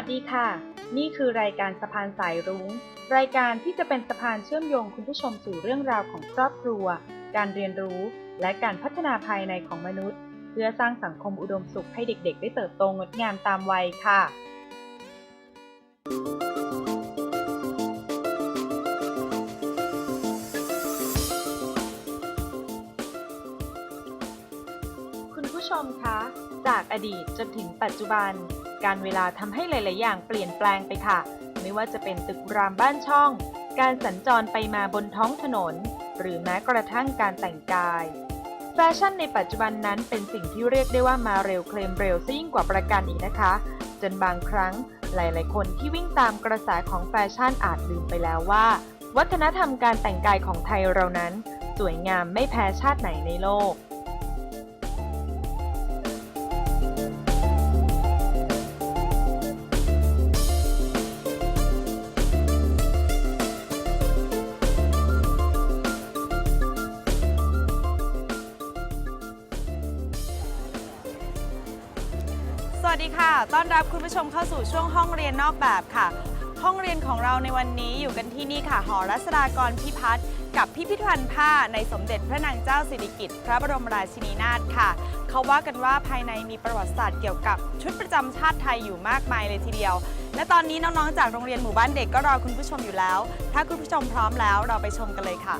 วัสดีค่ะ นี่คือรายการสะพานสายรุง้ง รายการที่จะเป็นสะพานเชื่อมโยงคุณผู้ชมสู่เรื่องราวของครอบครัว การเรียนรู้ และการพัฒนาภายในของมนุษย์ เพื่อสร้างสังคมอุดมสุขให้เด็กๆ ได้เติบโตงดงามตามวัยค่ะคุณผู้ชมคะ จากอดีตจนถึงปัจจุบัน การเวลาทำให้หลาย ๆ อย่างเปลี่ยนแปลงไปค่ะ ไม่ว่าจะเป็นตึกรามบ้านช่อง การสัญจรไปมาบนท้องถนน หรือแม้กระทั่งการแต่งกาย แฟชั่นในปัจจุบันนั้นเป็นสิ่งที่เรียกได้ว่ามาเร็วเคลมเร็วซะยิ่งกว่าประกันอีกนะคะ จนบางครั้งหลาย ๆ คนที่วิ่งตามกระแสของแฟชั่นอาจลืมไปแล้วว่า วัฒนธรรมการแต่งกายของไทยเรานั้น สวยงามไม่แพ้ชาติไหนในโลก วัสดีค่ะ ต้อนรับคุณผู้ชมเข้าสู่ช่วงห้องเรียนนอกแบบค่ะ ห้องเรียนของเราในวันนี้อยู่กันที่นี่ค่ะ หอรัศดากรพิพัฒน์กับพิพิธภัณฑ์ผ้าในสมเด็จพระนางเจ้าสิริกิติ์พระบรมราชินีนาถค่ะ เขาว่ากันว่าภายในมีประวัติศาสตร์เกี่ยวกับชุดประจำชาติไทยอยู่มากมายเลยทีเดียว และตอนนี้น้องๆจากโรงเรียนหมู่บ้านเด็กก็รอคุณผู้ชมอยู่แล้ว ถ้าคุณผู้ชมพร้อมแล้วเราไปชมกันเลยค่ะ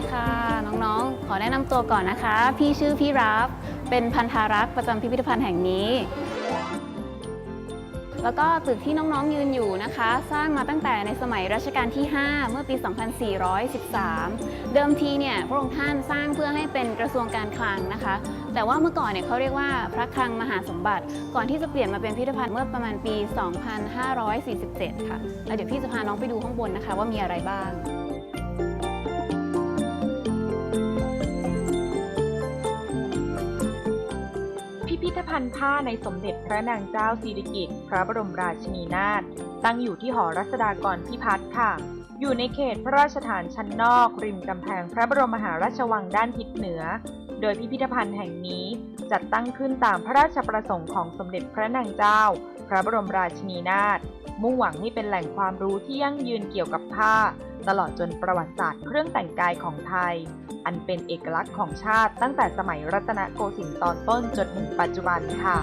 ดีค่ะ น้องๆ ขอแนะนำตัวก่อนนะคะ พี่ชื่อพี่รับ เป็นพันธารักษ์ประจำพิพิธภัณฑ์แห่งนี้ แล้วก็ตึกที่น้องๆ ยืนอยู่นะคะ สร้างมาตั้งแต่ในสมัยรัชกาลที่ 5 เมื่อปี 2413 เดิมทีเนี่ยพระองค์ท่านสร้างเพื่อให้เป็นกระทรวงการคลังนะคะ แต่ว่าเมื่อก่อนเนี่ยเขาเรียกว่าพระคลังมหาสมบัติ ก่อนที่จะเปลี่ยนมาเป็นพิพิธภัณฑ์เมื่อประมาณปี 2547 ค่ะแล้วเดี๋ยวพี่จะพาน้องไปดูข้างบนนะคะว่ามีอะไรบ้าง ธภัณฑ์ผ้าในสมเด็จพระนางเจ้าสิริกิติ์พระบรมราชินีนาถตั้งอยู่ที่หอรัศดากรพิพัฒน์ค่ะ อยู่ในเขตพระราชฐานชั้นนอก ริมกำแพงพระบรมมหาราชวังด้านทิศเหนือ โดยพิพิธภัณฑ์แห่งนี้จัดตั้งขึ้นตามพระราชประสงค์ของสมเด็จพระนางเจ้า พระบรมราชินีนาถมุ่งหวังให้เป็นแหล่งความรู้ที่ยั่งยืนเกี่ยวกับผ้า ตลอดจนประวัติศาสตร์เครื่องแต่งกายของไทย อันเป็นเอกลักษณ์ของชาติตั้งแต่สมัยรัตนโกสินทร์ตอนต้นจนถึงปัจจุบันค่ะ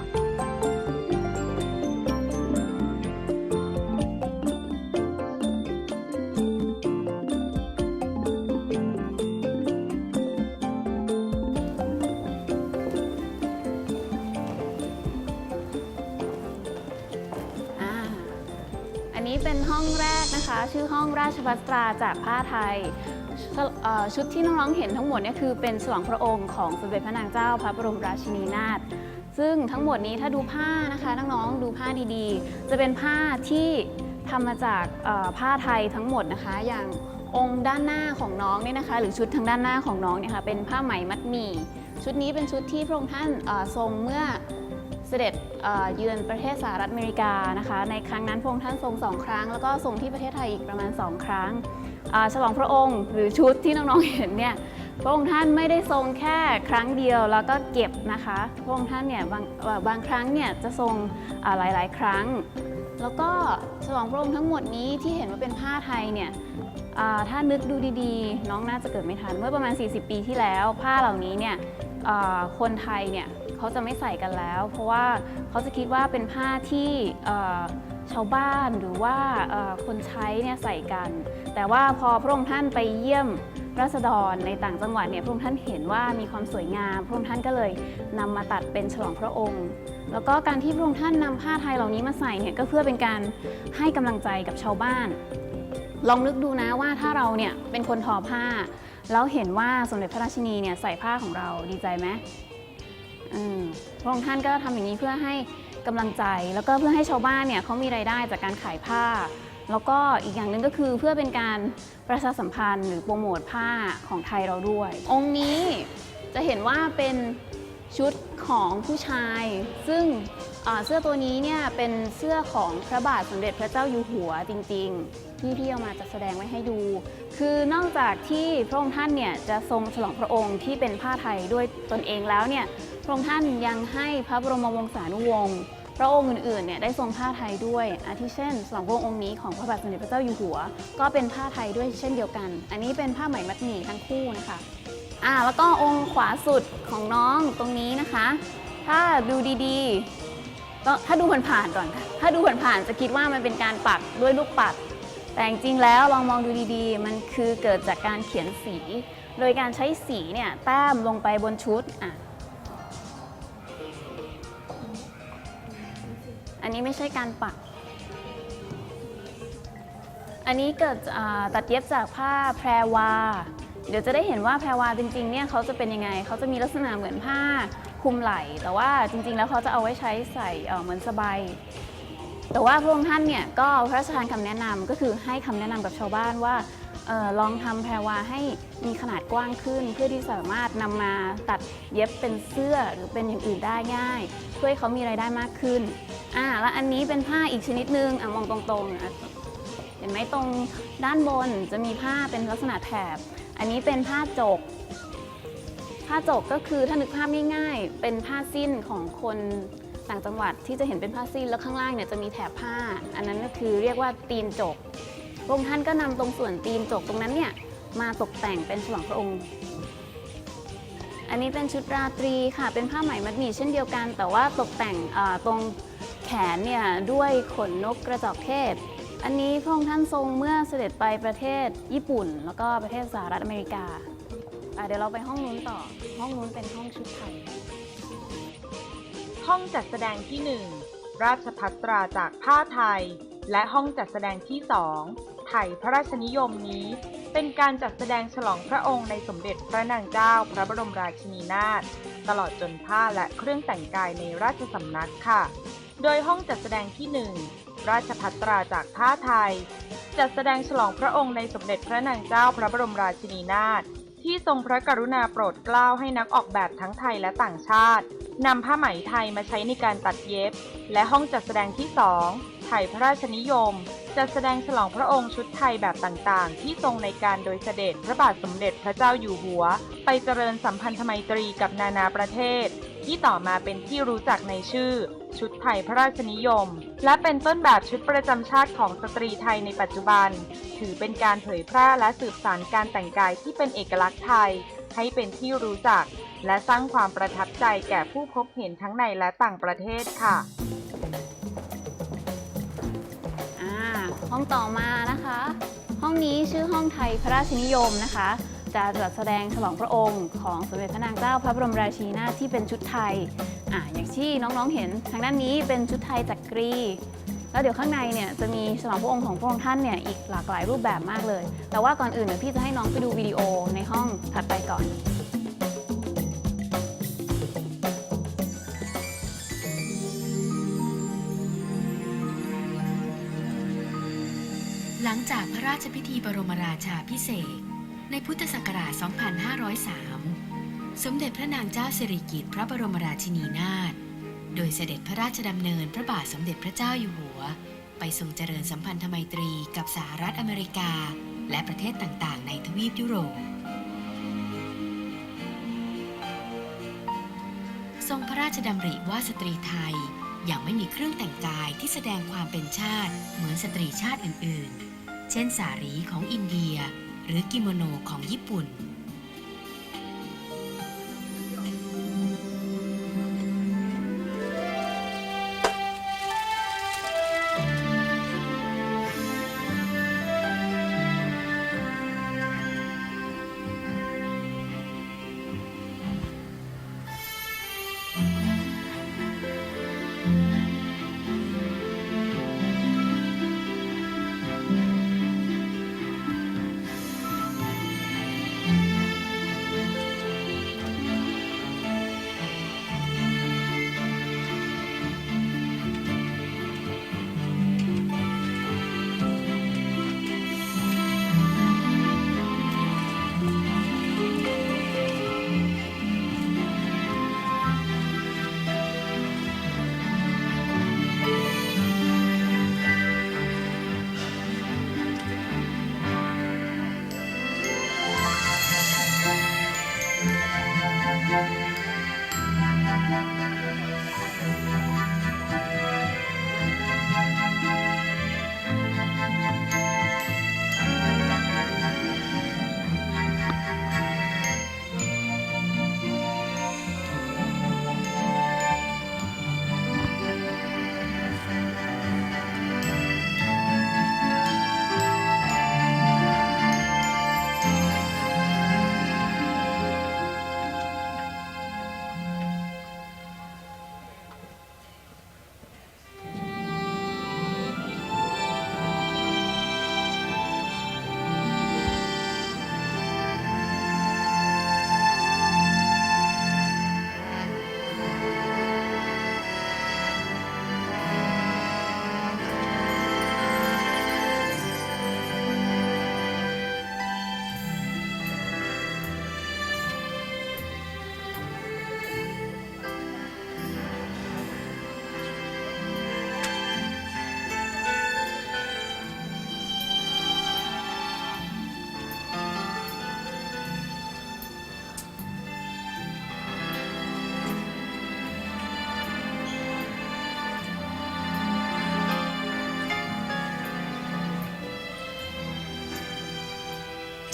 องราชวัตราจากผ้าไทยชุดที่น้องๆเห็นทั้งหมดนี่คือเป็นฉลองพระองค์ของสมเด็จพระนางเจ้าพระบรมราชินีนาถซึ่งทั้งหมดนี้ถ้าดูผ้านะคะน้องๆดูผ้าดีๆ จะเป็นผ้าที่ทำมาจากผ้าไทยทั้งหมดนะคะ อย่างองค์ด้านหน้าของน้องเนี่ยนะคะ หรือชุดทางด้านหน้าของน้องเนี่ยค่ะเป็นผ้าไหมมัดหมี่ชุดนี้เป็นชุดที่พระองค์ท่านทรงเมื่อเสด็จ เยือนประเทศสหรัฐอเมริกานะคะ ในครั้งนั้นพระองค์ท่านทรงสองครั้ง แล้วก็ทรงที่ประเทศไทยอีกประมาณ 2 ครั้งฉลองพระองค์หรือชุดที่น้องๆเห็นเนี่ยพระองค์ท่านไม่ได้ทรงแค่ครั้งเดียวแล้วก็เก็บนะคะพระองค์ท่านเนี่ยบางบางครั้งเนี่ยจะทรงอ่าหลายๆ ครั้ง แล้วก็ฉลองพระองค์ทั้งหมดนี้ที่เห็นว่าเป็นผ้าไทยเนี่ยถ้านึกดูดีๆ น้องน่าจะเกิดไม่ทันเมื่อประมาณ 40 ปีที่แล้ว ผ้าเหล่านี้เนี่ยคนไทยเนี่ย เขาจะไม่ใส่กันแล้ว เพราะว่าเขาจะคิดว่าเป็นผ้าที่ชาวบ้านหรือว่าคนใช้เนี่ยใส่กัน แต่ว่าพอพระองค์ท่านไปเยี่ยมราษฎรในต่างจังหวัดเนี่ยพระองค์ท่านเห็นว่ามีความสวยงาม พระองค์ท่านก็เลยนำมาตัดเป็นฉลองพระองค์ แล้วก็การที่พระองค์ท่านนำผ้าไทยเหล่านี้มาใส่เนี่ยก็เพื่อเป็นการให้กำลังใจกับชาวบ้าน ลองนึกดูนะว่าถ้าเราเนี่ยเป็นคนทอผ้า แล้วเห็นว่าสมเด็จพระราชินีเนี่ยใส่ผ้าของเราดีใจไหม พระองค์ท่านก็ทำอย่างนี้เพื่อให้กำลังใจ แล้วก็เพื่อให้ชาวบ้านเนี่ยเขามีรายได้จากการขายผ้า แล้วก็อีกอย่างหนึ่งก็คือเพื่อเป็นการประชาสัมพันธ์หรือโปรโมทผ้าของไทยเราด้วย องค์นี้จะเห็นว่าเป็นชุดของผู้ชาย ซึ่งเสื้อตัวนี้เนี่ยเป็นเสื้อของพระบาทสมเด็จพระเจ้าอยู่หัวจริง ๆ ที่พี่เอามาจะแสดงไว้ให้ดู คือนอกจากที่พระองค์ท่านเนี่ยจะทรงฉลองพระองค์ที่เป็นผ้าไทยด้วยตนเองแล้วเนี่ย ระองค์ท่านยังให้พระบรมวงศานุวงศ์พระองค์อื่นๆเนี่ยได้ทรงผ้าไทยด้วย อาทิเช่นฉลองพระองค์องค์นี้ของพระบาทสมเด็จพระเจ้าอยู่หัว ก็เป็นผ้าไทยด้วยเช่นเดียวกัน อันนี้เป็นผ้าไหมมัดหมี่ทั้งคู่นะคะอ่าแล้วก็องค์ขวาสุดของน้องตรงนี้นะคะ ถ้าดูดีๆก็ถ้าดูผ่านๆก่อนค่ะถ้าดูผ่านๆจะคิดว่ามันเป็นการปักด้วยลูกปัด แต่จริงๆแล้วลองมองดูดีๆ มันคือเกิดจากการเขียนสี โดยการใช้สีเนี่ยแต้มลงไปบนชุดอะ นี้ไม่ใช่การปัก อันนี้เกิดตัดเย็บจากผ้าแพรวา เดี๋ยวจะได้เห็นว่าแพรวาจริงๆเนี่ยเขาจะเป็นยังไง เขาจะมีลักษณะเหมือนผ้าคลุมไหล่ แต่ว่าจริงๆ แล้วเขาจะเอาไว้ใช้ใส่เเหมือนสบายแต่ว่าพระองค์ท่านเนี่ยก็พระราชทานคำแนะนำก็คือให้คำแนะนำกับชาวบ้านว่า ออลองทำแพรวาให้มีขนาดกว้างขึ้น เพื่อที่สามารถนำมาตัดเย็บเป็นเสื้อหรือเป็นอย่างอื่นได้ง่ายช่วยให้เขามีรายได้มากขึ้นอ่าแล้วอันนี้เป็นผ้าอีกชนิดนึงอะมองตรงๆอะเห็นไหมตรงด้านบนจะมีผ้าเป็นลักษณะแถบ อันนี้เป็นผ้าจก ผ้าจกก็คือถ้านึกภาพง่ายๆ เป็นผ้าสิ้นของคนต่างจังหวัดที่จะเห็นเป็นผ้าสิ้นแล้วข้างล่างเนี่ยจะมีแถบผ้า อันนั้นก็คือเรียกว่าตีนจก พระองค์ท่านก็นำตรงส่วนตีนจกตรงนั้นเนี่ยมาตกแต่งเป็นฉลองพระองค์ อันนี้เป็นชุดราตรีค่ะ เป็นผ้าไหมมัดหมี่เช่นเดียวกัน แต่ว่าตกแต่งตรงแขนเนี่ยด้วยขนนกกระจอกเทศ อันนี้พระองค์ท่านทรงเมื่อเสด็จไปประเทศญี่ปุ่น แล้วก็ประเทศสหรัฐอเมริกาเดี๋ยวเราไปห้องนู้นต่อ ห้องนู้นเป็นห้องชุดไทย ห้องจัดแสดงที่ 1 ราชพัตราจากผ้าไทย และห้องจัดแสดงที่ 2 ไทยพระราชนิยมนี้ เป็นการจัดแสดงฉลองพระองค์ในสมเด็จพระนางเจ้าพระบรมราชินีนาถตลอดจนผ้าและเครื่องแต่งกายในราชสำนักค่ะ โดยห้องจัดแสดงที่ 1 ราชพัตราจากผ้าไทย จัดแสดงฉลองพระองค์ในสมเด็จพระนางเจ้าพระบรมราชินีนาถที่ทรงพระกรุณาโปรดเกล้าให้นักออกแบบทั้งไทยและต่างชาตินำผ้าไหมไทยมาใช้ในการตัดเย็บ และห้องจัดแสดงที่ 2 ไทยพระราชนิยม จัดแสดงฉลองพระองค์ชุดไทยแบบต่างๆ ที่ทรงในการโดยเสด็จพระบาทสมเด็จพระเจ้าอยู่หัว ไปเจริญสัมพันธไมตรีกับนานาประเทศ ที่ต่อมาเป็นที่รู้จักในชื่อ ชุดไทยพระราชนิยม และเป็นต้นแบบชุดประจำชาติของสตรีไทยในปัจจุบัน ถือเป็นการเผยแพร่และสืบสานการแต่งกายที่เป็นเอกลักษณ์ไทย ให้เป็นที่รู้จัก และสร้างความประทับใจแก่ผู้พบเห็นทั้งในและต่างประเทศค่ะ องต่อมานะคะ ห้องนี้ชื่อห้องไทยพระราชนิยมนะคะ จะจัดแสดงฉลองพระองค์ของสมเด็จพระนางเจ้าพระบรมราชินีนาถที่เป็นชุดไทยอ่าอย่างที่น้องๆเห็นทางด้านนี้เป็นชุดไทยจักรี แล้วเดี๋ยวข้างในเนี่ยจะมีฉลองพระองค์ของพระองค์ท่านเนี่ยอีกหลากหลายรูปแบบมากเลย แต่ว่าก่อนอื่นเดี๋ยวพี่จะให้น้องไปดูวิดีโอในห้องถัดไปก่อน ชพิธีบรมราชาพิเศษ ในพุทธศักราช 2503 สมเด็จพระนางเจ้าสิริกิติ์พระบรมราชินีนาถ โดยเสด็จพระราชดำเนินพระบาทสมเด็จพระเจ้าอยู่หัว ไปทรงเจริญสัมพันธไมตรีกับสหรัฐอเมริกา และประเทศต่างๆ ในทวีปยุโรป ทรงพระราชดำริว่าสตรีไทยยังไม่มีเครื่องแต่งกายที่แสดงความเป็นชาติเหมือนสตรีชาติอื่นๆ เช่นสารีของอินเดีย หรือกิโมโนของญี่ปุ่น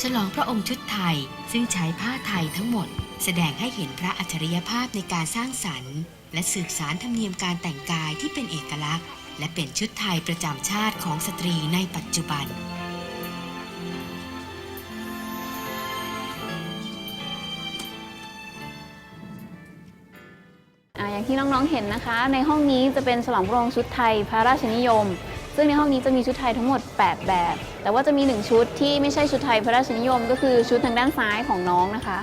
ฉลองพระองค์ชุดไทยซึ่งใช้ผ้าไทยทั้งหมด แสดงให้เห็นพระอัจฉริยภาพในการสร้างสรรค์ และสืบสารธรรมเนียมการแต่งกายที่เป็นเอกลักษณ์ และเป็นชุดไทยประจำชาติของสตรีในปัจจุบันอย่างที่น้องๆเห็นนะคะ ในห้องนี้จะเป็นฉลองพระองค์ชุดไทยพระราชนิยม ซึ่งในห้องนี้จะมีชุดไทยทั้งหมด 8 แบบ แต่ว่าจะมี 1 ชุดที่ไม่ใช่ชุดไทยพระราชนิยม ก็คือชุดทางด้านซ้ายของน้องนะคะ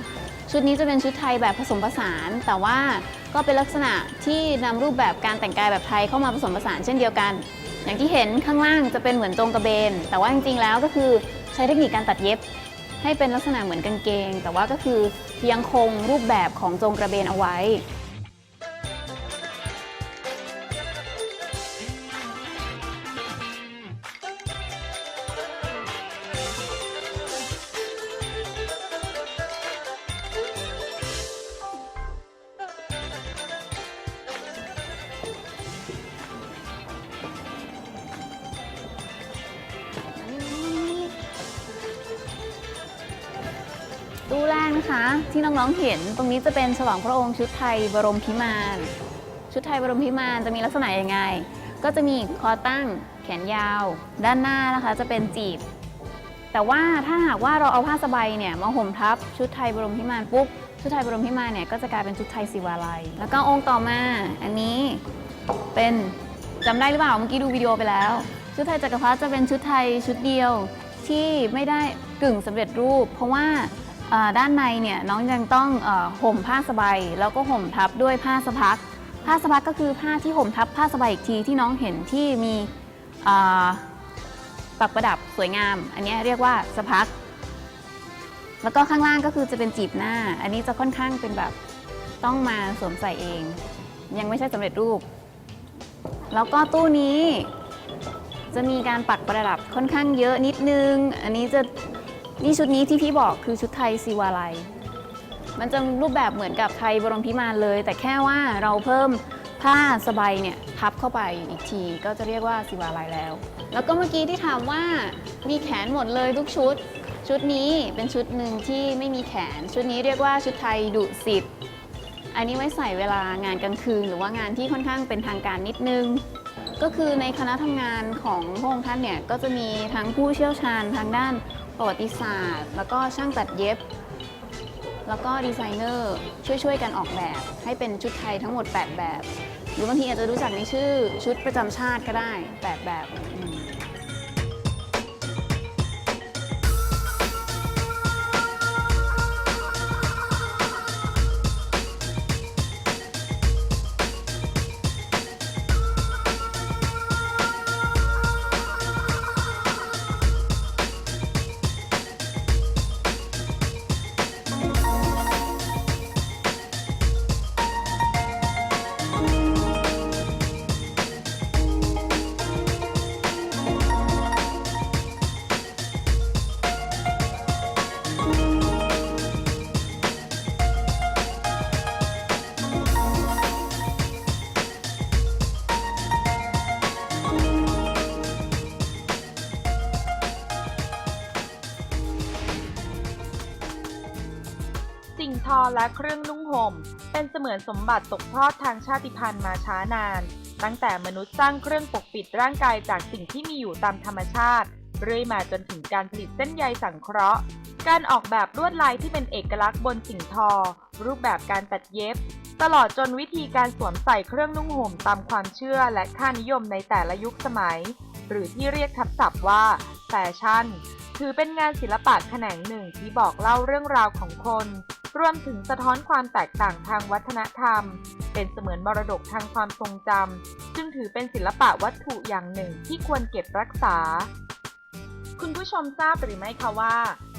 ชุดนี้จะเป็นชุดไทยแบบผสมผสาน แต่ว่าก็เป็นลักษณะที่นำรูปแบบการแต่งกายแบบไทยเข้ามาผสมผสานเช่นเดียวกัน อย่างที่เห็นข้างล่างจะเป็นเหมือนจงกระเบน แต่ว่าจริงๆแล้วก็คือใช้เทคนิคการตัดเย็บ ให้เป็นลักษณะเหมือนกางเกง แต่ว่าก็คือยังคงรูปแบบของจงกระเบนเอาไว้ ตู้แรกนะคะ ที่น้องๆเห็นตรงนี้จะเป็นฉลองพระองค์ชุดไทยบรมพิมานชุดไทยบรมพิมานจะมีลักษณะยังไง ก็จะมีคอตั้งแขนยาว ด้านหน้านะคะจะเป็นจีบ แต่ว่าถ้าหากว่าเราเอาผ้าสบายเนี่ยมาห่มทับชุดไทยบรมพิมานปุ๊บชุดไทยบรมพิมานเนี่ยก็จะกลายเป็นชุดไทยศิวาลัย แล้วก็องค์ต่อมาอันนี้เป็นจำได้หรือเปล่าเมื่อกี้ดูวิดีโอไปแล้ว ชุดไทยจักรพรรดิจะเป็นชุดไทยชุดเดียวที่ไม่ได้กึ่งสำเร็จรูป เพราะว่า ด้านในเนี่ยน้องยังต้องห่มผ้าสบายแล้วก็ห่มทับด้วยผ้าสะพัก ผ้าสะพักก็คือผ้าที่ห่มทับผ้าสบายอีกทีที่น้องเห็นที่มีปักประดับสวยงาม อันนี้เรียกว่าสะพัก แล้วก็ข้างล่างก็คือจะเป็นจีบหน้า อันนี้จะค่อนข้างเป็นแบบต้องมาสวมใส่เอง ยังไม่ใช่สำเร็จรูป แล้วก็ตู้นี้จะมีการปักประดับค่อนข้างเยอะนิดนึง อันนี้จะ นี่ชุดนี้ที่พี่บอกคือชุดไทยซีวาลัย มันจะรูปแบบเหมือนกับไทยบรมพิมานเลย แต่แค่ว่าเราเพิ่มผ้าสบายเนี่ยพับเข้าไปอีกทีก็จะเรียกว่าซีวาลัยแล้ว แล้วก็เมื่อกี้ที่ถามว่ามีแขนหมดเลยทุกชุด ชุดนี้เป็นชุดหนึ่งที่ไม่มีแขน ชุดนี้เรียกว่าชุดไทยดุสิตอันนี้ไว้ใส่เวลางานกลางคืน หรือว่างานที่ค่อนข้างเป็นทางการนิดนึง ก็คือในคณะทำงานของพระองค์ท่านเนี่ยก็จะมีทั้งผู้เชี่ยวชาญทางด้าน ประวัติศาสตร์ แล้วก็ช่างตัดเย็บ แล้วก็ดีไซเนอร์ช่วยๆกันออกแบบ ให้เป็นชุดไทยทั้งหมด 8 แบบ หรือบางทีอาจจะรู้จักในชื่อชุดประจำชาติก็ได้ 8 แบบ และเครื่องนุ่งห่ม เป็นเสมือนสมบัติตกทอดทางชาติพันธุ์มาช้านาน ตั้งแต่มนุษย์สร้างเครื่องปกปิดร่างกายจากสิ่งที่มีอยู่ตามธรรมชาติ เรื่อยมาจนถึงการผลิตเส้นใยสังเคราะห์ การออกแบบลวดลายที่เป็นเอกลักษณ์บนสิ่งทอ รูปแบบการตัดเย็บ ตลอดจนวิธีการสวมใส่เครื่องนุ่งห่มตามความเชื่อและค่านิยมในแต่ละยุคสมัย หรือที่เรียกทับศัพท์ว่าแฟชั่นถือเป็นงานศิลปะแขนงหนึ่งที่บอกเล่าเรื่องราวของคน รวมถึงสะท้อนความแตกต่างทางวัฒนธรรม เป็นเสมือนมรดกทางความทรงจำจึงถือเป็นศิลปะวัตถุอย่างหนึ่งที่ควรเก็บรักษา คุณผู้ชมทราบหรือไม่คะว่า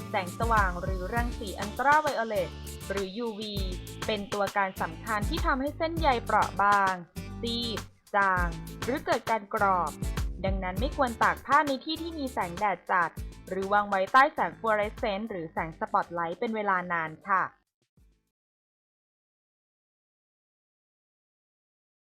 แสงสว่างหรือรังสีอันตราไวโอเลตหรือ UV เป็นตัวการสำคัญที่ทำให้เส้นใยเปราะบาง ซีด จาง หรือเกิดการกรอบ ดังนั้นไม่ควรตากผ้าในที่ที่มีแสงแดดจัด หรือวางไว้ใต้แสงฟลูออเรสเซนต์หรือแสงสปอตไลท์เป็นเวลานานค่ะ